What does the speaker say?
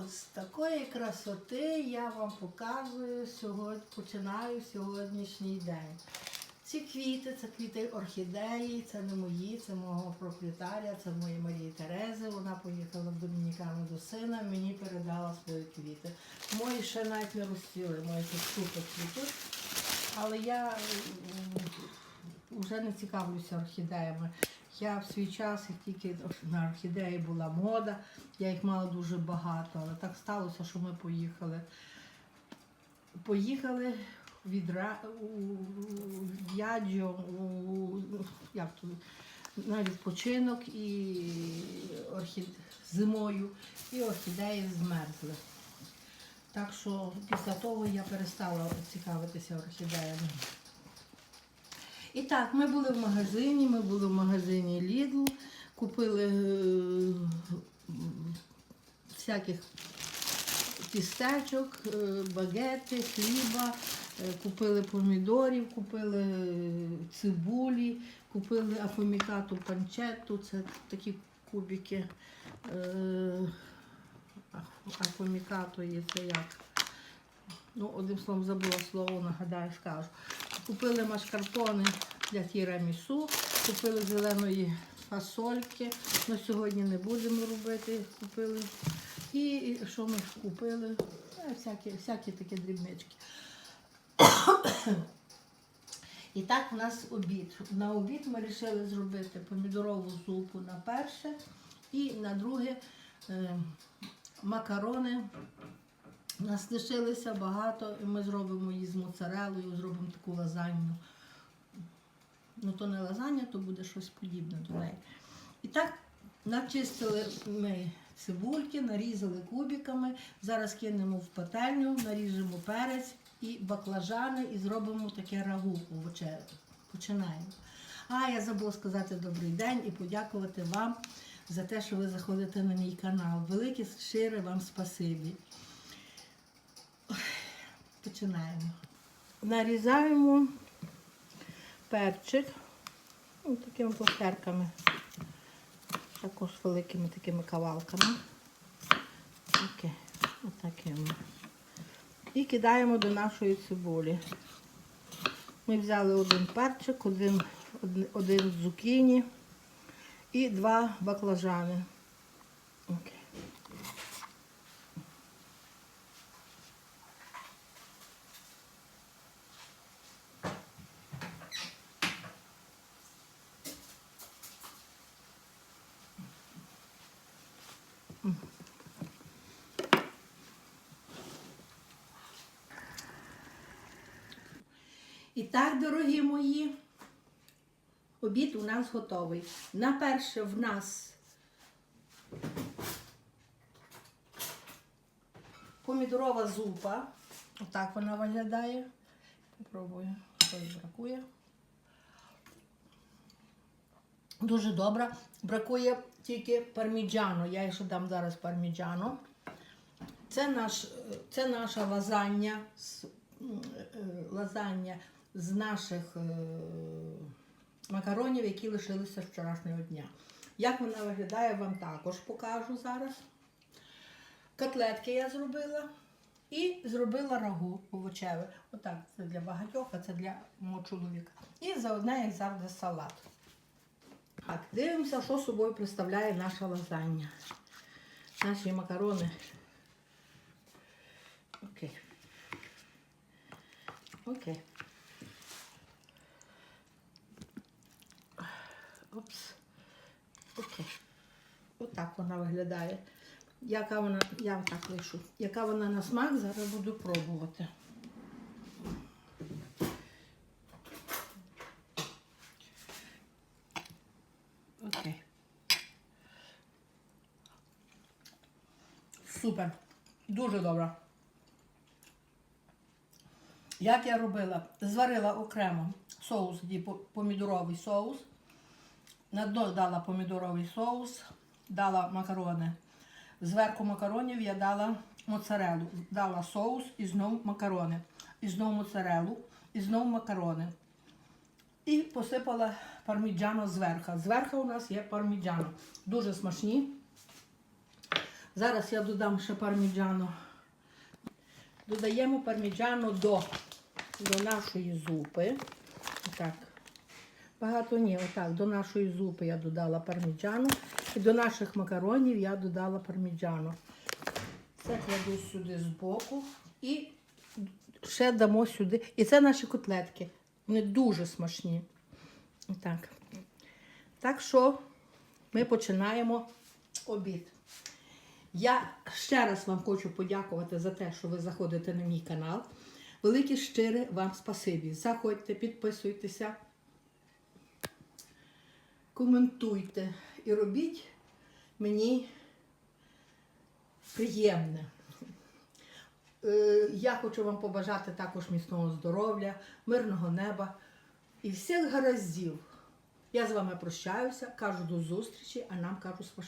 З такої красоти я вам показую сьогодні, починаю сьогоднішній день. Ці квіти, це квіти орхідеї, це не мої, це мого проприетаря, це моєї Марії Терези. Вона поїхала в Домінікану до сина, мені передала свої квіти. Мої ще навіть не розцвіли, мої тут супер цвітуть. Але я вже не цікавлюся орхідеями. Я в свій час, як тільки на орхідеї була мода, я їх мала дуже багато, але так сталося, що ми поїхали. Поїхали від Ра... у Яджо, у... як то, на відпочинок і орхід... зимою, і орхідеї змерзли. Так що після того я перестала цікавитися орхідеями. І так, ми були в магазині, ми були в магазині Lidl, купили е, всяких тістечок, е, багети, хліба, е, купили помідорів, купили е, цибулі, купили афомікату панчетту, це такі кубики. Е, аф- Афомікато є це як. Ну, одним словом забула слово, нагадаю, скажу. Купили машкарпони для тірамісу, купили зеленої фасольки. Ну, сьогодні не будемо робити. Купили. І що ми купили? Е, Всякі, всякі такі дрібнички. І так у нас обід. На обід ми вирішили зробити помідорову зупу на перше і на друге е, макарони. Нас лишилося багато, і ми зробимо її з моцарелою, зробимо таку лазанью. Ну, то не лазання, то буде щось подібне до неї. І так, начистили ми цибульки, нарізали кубиками. Зараз кинемо в пательню, наріжемо перець і баклажани і зробимо таке рагу. Починаємо. А я забула сказати добрий день і подякувати вам за те, що ви заходите на мій канал. Велике щире вам спасибі. Починаємо. Нарізаємо перчик ну, такими площерками, також великими такими кавалками. Окей, отакими. І кидаємо до нашої цибулі. Ми взяли один перчик, один, один, один зукіні і два баклажани. Окей. І так, дорогі мої, обід у нас готовий. На перше в нас помідорова зупа. Отак вона виглядає. Попробую, щось бракує. Дуже добре. Бракує тільки парміджану. Я ще дам зараз парміджану. Це, наш, це наша лазання, з- е, лазання з наших е, макаронів, які лишилися з вчорашнього дня. Як вона виглядає, вам також покажу зараз. Котлетки я зробила і зробила рагу овочеве. Отак, це для багатьох, а це для мого чоловіка. І заодне, як завжди, салат. Так, дивимося, що собою представляє наша лазання. Наші макарони. Окей. Окей. Опс. Окей. Отак вона виглядає. Яка вона, я так лишу. Яка вона на смак, зараз буду пробувати. Окей. Супер. Дуже добре. Як я робила? Зварила окремо соус, помідоровий соус. На дно дала помідоровий соус, дала макарони. Зверху макаронів я дала моцарелу. Дала соус і знову макарони. І знову моцарелу, і знову макарони. І посипала парміджано зверху. Зверху у нас є парміджано. Дуже смачні. Зараз я додам ще парміджану. Додаємо парміджану до, до нашої зупи. Так. Багато ні, отак. До нашої зупи я додала парміджану. І до наших макаронів я додала парміджану. Це кладу сюди збоку. І ще дамо сюди. І це наші котлетки. Вони дуже смачні. Так. Так що ми починаємо обід. Я ще раз вам хочу подякувати за те, що ви заходите на мій канал. Велике щире вам спасибі. Заходьте, підписуйтеся, коментуйте і робіть мені приємне. Е, Я хочу вам побажати також міцного здоров'я, мирного неба і всіх гараздів. Я з вами прощаюся, кажу до зустрічі, а нам кажу смач-